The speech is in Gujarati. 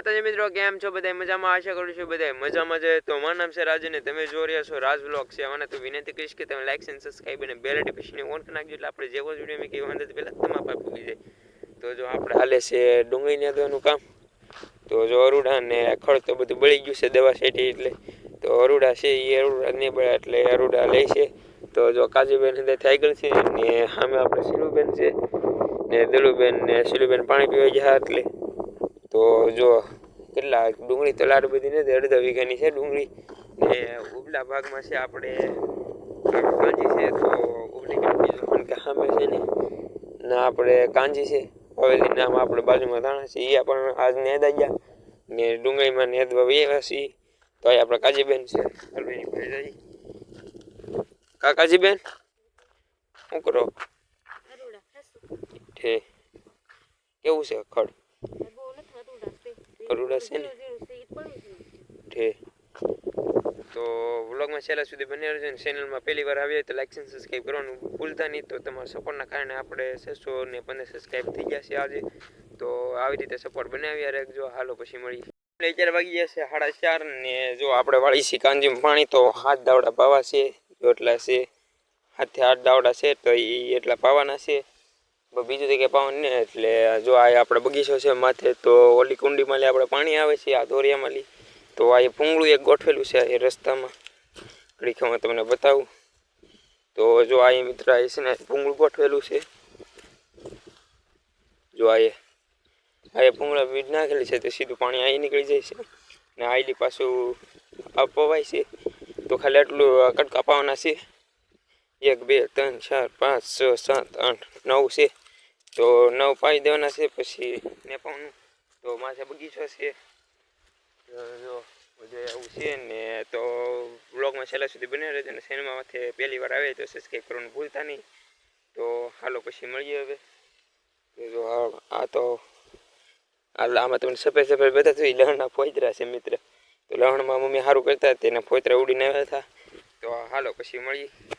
માતાજી મિત્રો, કેમ છો? બધા મજામાં? આશા કરું છું બધા મજામાં છે. તો મારું નામ છે રાજ અને તમે જોઈ રહ્યા છો રાજ બ્લોગ છે. અને તો વિનંતી કરીશ કે તમે લાઈક એન્ડ સબસ્ક્રાઈબ અને બેલ નોટિફિકેશન ઓન કરી નાખજો. એટલે આપણે જેવો જ વીડિયો મેં કેવું અંદર પહેલાં તમારા પાસે પૂગી જાય તો જો આપણે હાલે છે ડુંગળી નાખવાનું કામ. તો જો અરુડા ને ખડ તો બધું બળી ગયું છે દવા શેટી એટલે. તો અરુડા છે એ અરુડા નહીં બળે એટલે અરુડા લે છે. તો જો કાજુબેન થઈ ગયું છે ને સામે આપણે સિલુબેન છે ને દિલુબેન ને શીલુબેન પાણી પીવા ગયા એટલે તો જો કેટલા ડુંગળી તલાડ લાડ બધી નથી અડધા વીઘાની છે ડુંગળી. ને ઉપલા ભાગમાં છે આપણે કાંજી છે તો ઉપલી કાંજી કે સામે છે ને ના આપણે કાંજી છે. હવેલી નામ આપણે બાજુમાં ધાણા છે એ પણ આજ નેદા ગયા. ને ડુંગળીમાં નેદવા વ્યવા છીએ. તો અહીં આપણે કાજીબેન છે. કાકાજીબેન શું કરો? કેવું છે ખડ? છે અરુડા છે ને? ઠે તો વ્લોગમાં છેલ્લા સુધી બની રહેજો ને ચેનલમાં પહેલી વાર આવી તો લાઈક અને સબસ્ક્રાઈબ કરવાનું ભૂલતા નહીં. તો તમારા સપોર્ટના કારણે આપણે છસો ને પંદર સબસ્ક્રાઈબ થઈ ગયા છે આજે. તો આવી રીતે સપોર્ટ બનાવ્યા રાખજો. હાલો પછી મળીએ. અત્યારે વાગી ગયા છે સાડા ચાર ને જો આપણે વાળી છીએ કાંજીમ પાણી તો હાથ દાવડા પાવા છે એટલા છે. હાથે હાથ દાવડા છે તો એ એટલા પાવાના છે. બીજું કંઈ પાવાનું નહીં એટલે જો આ આપણે બગીચો છે માથે, તો ઓલી કુંડીમાં આપણે પાણી આવે છે, આ દોરિયામાં લી. તો આ એ પૂંગળું એક ગોઠવેલું છે, એ રસ્તામાં. ઘડીકમાં તમને બતાવું. તો જો આ એ મિત્ર એ છે ને, પૂંગળું ગોઠવેલું છે. જો આ એ આ એ પૂંગળા બીજ નાખેલી છે, તો સીધું પાણી અહીં નીકળી જાય છે. ને આઈલી પાછું આપવાય છે. તો ખાલી આટલું આ કટકા પાવાના છે. એક, બે, ત્રણ, ચાર, પાંચ, છ, સાત, આઠ, નવ છે. તો નવ પાઈ દેવાના છે, પછી નેપાવાનું તો માથે બગીચો છે. જો બધું છે ને તો બ્લોગમાં છેલ્લા સુધી બને રહેજો અને સિનેમા માથે પહેલી વાર આવે તો સબસ્ક્રાઈબ કરવાનું ભૂલતા નહીં. તો હાલો પછી મળીએ હવે. જો આ તો હાલ આમાં તમને સફેદ સફેદ બધા તો લહણના ફોજરા છે મિત્ર. તો લહણમાં મમ્મી સારું કરતા તેના ફોજરા ઉડીને આવ્યા હતા. તો હાલો પછી મળીએ.